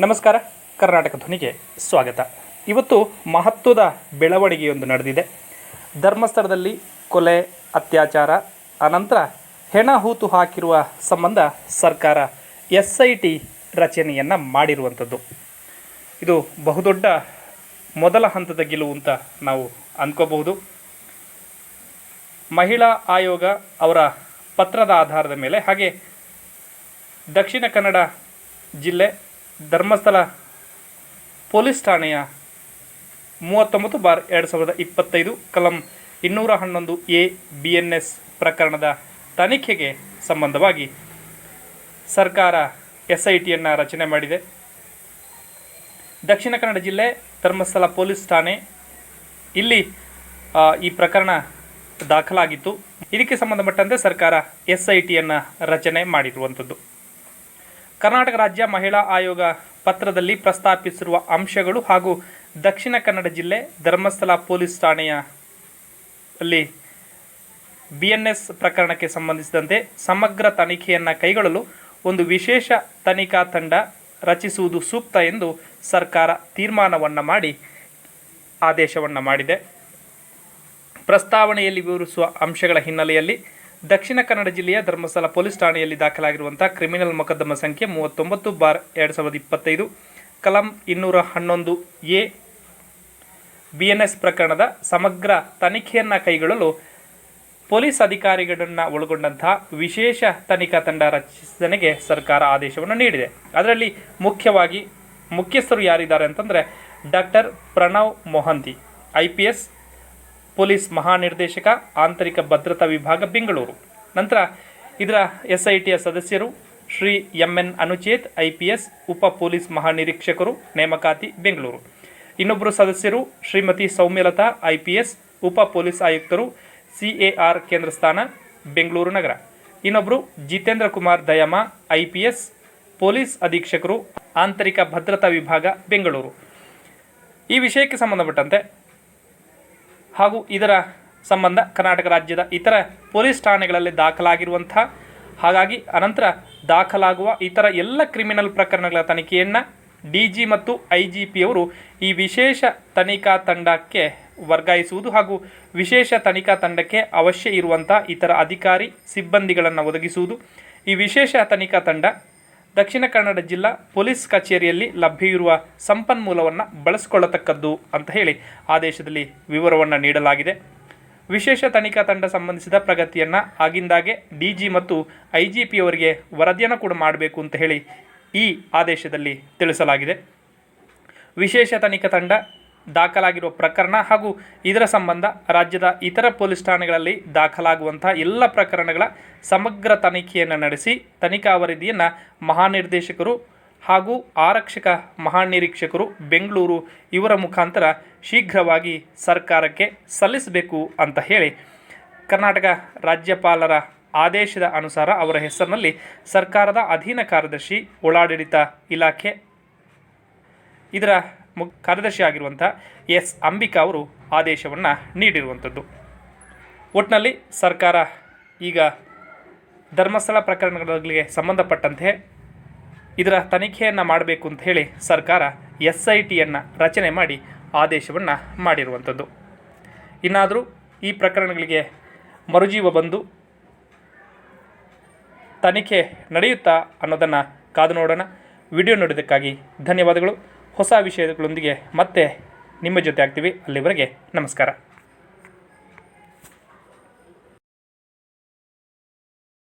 ನಮಸ್ಕಾರ, ಕರ್ನಾಟಕ ಧ್ವನಿಗೆ ಸ್ವಾಗತ. ಇವತ್ತು ಮಹತ್ವದ ಬೆಳವಣಿಗೆಯೊಂದು ನಡೆದಿದೆ. ಧರ್ಮಸ್ಥಳದಲ್ಲಿ ಕೊಲೆ, ಅತ್ಯಾಚಾರ, ಅನಂತರ ಹೆಣ ಹೂತು ಹಾಕಿರುವ ಸಂಬಂಧ ಸರ್ಕಾರ ಎಸ್ ಐ ಟಿ ರಚನೆಯನ್ನು ಮಾಡಿರುವಂಥದ್ದು. ಇದು ಬಹುದೊಡ್ಡ ಮೊದಲ ಹಂತದ ಗೆಲುವು ಅಂತ ನಾವು ಅಂದ್ಕೋಬಹುದು ಮಹಿಳಾ ಆಯೋಗ ಅವರ ಪತ್ರದ ಆಧಾರದ ಮೇಲೆ, ಹಾಗೆ ದಕ್ಷಿಣ ಕನ್ನಡ ಜಿಲ್ಲೆ ಧರ್ಮಸ್ಥಳ ಪೊಲೀಸ್ ಠಾಣೆಯ ಮೂವತ್ತೊಂಬತ್ತು ಬಾರ್ ಎರಡು ಸಾವಿರದ ಇಪ್ಪತ್ತೈದು, ಕಲಂ ಇನ್ನೂರ ಹನ್ನೊಂದು ಎ ಬಿ ಎನ್ ಎಸ್ ಪ್ರಕರಣದ ತನಿಖೆಗೆ ಸಂಬಂಧವಾಗಿ ಸರ್ಕಾರ ಎಸ್ ಐ ಟಿಯನ್ನು ರಚನೆ ಮಾಡಿದೆ. ದಕ್ಷಿಣ ಕನ್ನಡ ಜಿಲ್ಲೆ ಧರ್ಮಸ್ಥಳ ಪೊಲೀಸ್ ಠಾಣೆ ಇಲ್ಲಿ ಈ ಪ್ರಕರಣ ದಾಖಲಾಗಿತ್ತು. ಇದಕ್ಕೆ ಸಂಬಂಧಪಟ್ಟಂತೆ ಸರ್ಕಾರ ಎಸ್ ಐ ಟಿಯನ್ನು ರಚನೆ ಮಾಡಿರುವಂಥದ್ದು ಕರ್ನಾಟಕ ರಾಜ್ಯ ಮಹಿಳಾ ಆಯೋಗ ಪತ್ರದಲ್ಲಿ ಪ್ರಸ್ತಾಪಿಸಿರುವ ಅಂಶಗಳು ಹಾಗೂ ದಕ್ಷಿಣ ಕನ್ನಡ ಜಿಲ್ಲೆ ಧರ್ಮಸ್ಥಳ ಪೊಲೀಸ್ ಠಾಣೆಯ ಅಲ್ಲಿ ಬಿ ಎನ್ ಎಸ್ ಪ್ರಕರಣಕ್ಕೆ ಸಂಬಂಧಿಸಿದಂತೆ ಸಮಗ್ರ ತನಿಖೆಯನ್ನು ಕೈಗೊಳ್ಳಲು ಒಂದು ವಿಶೇಷ ತನಿಖಾ ತಂಡ ರಚಿಸುವುದು ಸೂಕ್ತ ಎಂದು ಸರ್ಕಾರ ತೀರ್ಮಾನವನ್ನು ಮಾಡಿ, ಆದೇಶವನ್ನು ಮಾಡಿದೆ. ಪ್ರಸ್ತಾವನೆಯಲ್ಲಿ ವಿವರಿಸುವ ಅಂಶಗಳ ಹಿನ್ನೆಲೆಯಲ್ಲಿ ದಕ್ಷಿಣ ಕನ್ನಡ ಜಿಲ್ಲೆಯ ಧರ್ಮಸ್ಥಳ ಪೊಲೀಸ್ ಠಾಣೆಯಲ್ಲಿ ದಾಖಲಾಗಿರುವಂತಹ ಕ್ರಿಮಿನಲ್ ಮೊಕದ್ದಮ ಸಂಖ್ಯೆ ಮೂವತ್ತೊಂಬತ್ತು ಬಾರ್ ಎರಡು ಸಾವಿರದ ಇಪ್ಪತ್ತೈದು, ಕಲಂ ಇನ್ನೂರ ಹನ್ನೊಂದು ಎ, ಬಿಎನ್ಎಸ್ ಎನ್ ಎಸ್ ಪ್ರಕರಣದ ಸಮಗ್ರ ತನಿಖೆಯನ್ನು ಕೈಗೊಳ್ಳಲು ಪೊಲೀಸ್ ಅಧಿಕಾರಿಗಳನ್ನು ಒಳಗೊಂಡಂತಹ ವಿಶೇಷ ತನಿಖಾ ತಂಡ ರಚಿಸನೆಗೆ ಸರ್ಕಾರ ಆದೇಶವನ್ನು ನೀಡಿದೆ. ಅದರಲ್ಲಿ ಮುಖ್ಯವಾಗಿ ಮುಖ್ಯಸ್ಥರು ಯಾರಿದ್ದಾರೆ ಅಂತಂದರೆ doctor Pranav Mohanty, I P S police ಮಹಾನಿರ್ದೇಶಕ, ಆಂತರಿಕ ಭದ್ರತಾ ವಿಭಾಗ, ಬೆಂಗಳೂರು. ನಂತರ ಇದರ ಎಸ್ ಐ ಟಿಯ ಸದಸ್ಯರು Shri M N Anuchet I P S ಉಪ ಪೊಲೀಸ್ ಮಹಾನಿರೀಕ್ಷಕರು, ನೇಮಕಾತಿ, ಬೆಂಗಳೂರು. ಇನ್ನೊಬ್ಬರು ಸದಸ್ಯರು Shrimati Soumyalatha I P S ಉಪ ಪೊಲೀಸ್ ಆಯುಕ್ತರು ಸಿ ಎ ಆರ್ ಕೇಂದ್ರ ಸ್ಥಾನ, ಬೆಂಗಳೂರು ನಗರ. ಇನ್ನೊಬ್ಬರು Jitendra Kumar Dayama I P S police ಅಧೀಕ್ಷಕರು, ಆಂತರಿಕ ಭದ್ರತಾ ವಿಭಾಗ, ಬೆಂಗಳೂರು. ಈ ವಿಷಯಕ್ಕೆ ಸಂಬಂಧಪಟ್ಟಂತೆ ಹಾಗೂ ಇದರ ಸಂಬಂಧ ಕರ್ನಾಟಕ ರಾಜ್ಯದ ಇತರ ಪೊಲೀಸ್ ಠಾಣೆಗಳಲ್ಲಿ ದಾಖಲಾಗಿರುವಂಥ ಹಾಗಾಗಿ ಅನಂತರ ದಾಖಲಾಗುವ ಇತರ ಎಲ್ಲ ಕ್ರಿಮಿನಲ್ ಪ್ರಕರಣಗಳ ತನಿಖೆಯನ್ನು ಡಿ ಜಿ ಮತ್ತು ಐ ಜಿ ಪಿಯವರು ಈ ವಿಶೇಷ ತನಿಖಾ ತಂಡಕ್ಕೆ ವರ್ಗಾಯಿಸುವುದು ಹಾಗೂ ವಿಶೇಷ ತನಿಖಾ ತಂಡಕ್ಕೆ ಅವಶ್ಯ ಇರುವಂಥ ಇತರ ಅಧಿಕಾರಿ, ಸಿಬ್ಬಂದಿಗಳನ್ನು ಒದಗಿಸುವುದು. ಈ ವಿಶೇಷ ತನಿಖಾ ತಂಡ ದಕ್ಷಿಣ ಕನ್ನಡ ಜಿಲ್ಲಾ ಪೊಲೀಸ್ ಕಚೇರಿಯಲ್ಲಿ ಲಭ್ಯವಿರುವ ಸಂಪನ್ಮೂಲವನ್ನು ಬಳಸಿಕೊಳ್ಳತಕ್ಕದ್ದು ಅಂತ ಹೇಳಿ ಆದೇಶದಲ್ಲಿ ವಿವರವನ್ನು ನೀಡಲಾಗಿದೆ. ವಿಶೇಷ ತನಿಖಾ ತಂಡ ಸಂಬಂಧಿಸಿದ ಪ್ರಗತಿಯನ್ನು ಆಗಿಂದಾಗೆ ಡಿ ಜಿ ಮತ್ತು ಐ ಜಿ ಪಿಯವರಿಗೆ ವರದಿಯನ್ನು ಕೂಡ ಮಾಡಬೇಕು ಅಂತ ಹೇಳಿ ಈ ಆದೇಶದಲ್ಲಿ ತಿಳಿಸಲಾಗಿದೆ. ವಿಶೇಷ ತನಿಖಾ ತಂಡ ದಾಖಲಾಗಿರುವ ಪ್ರಕರಣ ಹಾಗೂ ಇದರ ಸಂಬಂಧ ರಾಜ್ಯದ ಇತರ ಪೊಲೀಸ್ ಠಾಣೆಗಳಲ್ಲಿ ದಾಖಲಾಗುವಂಥ ಎಲ್ಲ ಪ್ರಕರಣಗಳ ಸಮಗ್ರ ತನಿಖೆಯನ್ನು ನಡೆಸಿ ತನಿಖಾ ವರದಿಯನ್ನು ಮಹಾನಿರ್ದೇಶಕರು ಹಾಗೂ ಆರಕ್ಷಕ ಮಹಾನಿರೀಕ್ಷಕರು ಬೆಂಗಳೂರು ಇವರ ಮುಖಾಂತರ ಶೀಘ್ರವಾಗಿ ಸರ್ಕಾರಕ್ಕೆ ಸಲ್ಲಿಸಬೇಕು ಅಂತ ಹೇಳಿ ಕರ್ನಾಟಕ ರಾಜ್ಯಪಾಲರ ಆದೇಶದ ಅನುಸಾರ ಅವರ ಹೆಸರಿನಲ್ಲಿ ಸರ್ಕಾರದ ಅಧೀನ ಕಾರ್ಯದರ್ಶಿ ಒಳಾಡಳಿತ ಇಲಾಖೆ. ಇದರ ಕಾರ್ಯದರ್ಶಿ ಆಗಿರುವಂಥ ಎಸ್. ಅಂಬಿಕಾ ಅವರು ಆದೇಶವನ್ನು ನೀಡಿರುವಂಥದ್ದು. ಒಟ್ಟಿನಲ್ಲಿ ಸರ್ಕಾರ ಈಗ ಧರ್ಮಸ್ಥಳ ಪ್ರಕರಣಗಳಿಗೆ ಸಂಬಂಧಪಟ್ಟಂತೆ ಇದರ ತನಿಖೆಯನ್ನು ಮಾಡಬೇಕು ಅಂತ ಹೇಳಿ ಸರ್ಕಾರ ಎಸ್ ಐ ಟಿಯನ್ನು ರಚನೆ ಮಾಡಿ ಆದೇಶವನ್ನು ಮಾಡಿರುವಂಥದ್ದು. ಇನ್ನಾದರೂ ಈ ಪ್ರಕರಣಗಳಿಗೆ ಮರುಜೀವ ಬಂದು ತನಿಖೆ ನಡೆಯುತ್ತಾ ಅನ್ನೋದನ್ನು ಕಾದು ನೋಡೋಣ. ವಿಡಿಯೋ ನೋಡಿದ್ದಕ್ಕಾಗಿ ಧನ್ಯವಾದಗಳು. ಹೊಸ ವಿಷಯಗಳೊಂದಿಗೆ ಮತ್ತೆ ನಿಮ್ಮ ಜೊತೆ ಆಗ್ತೀವಿ. ಅಲ್ಲಿವರೆಗೆ ನಮಸ್ಕಾರ.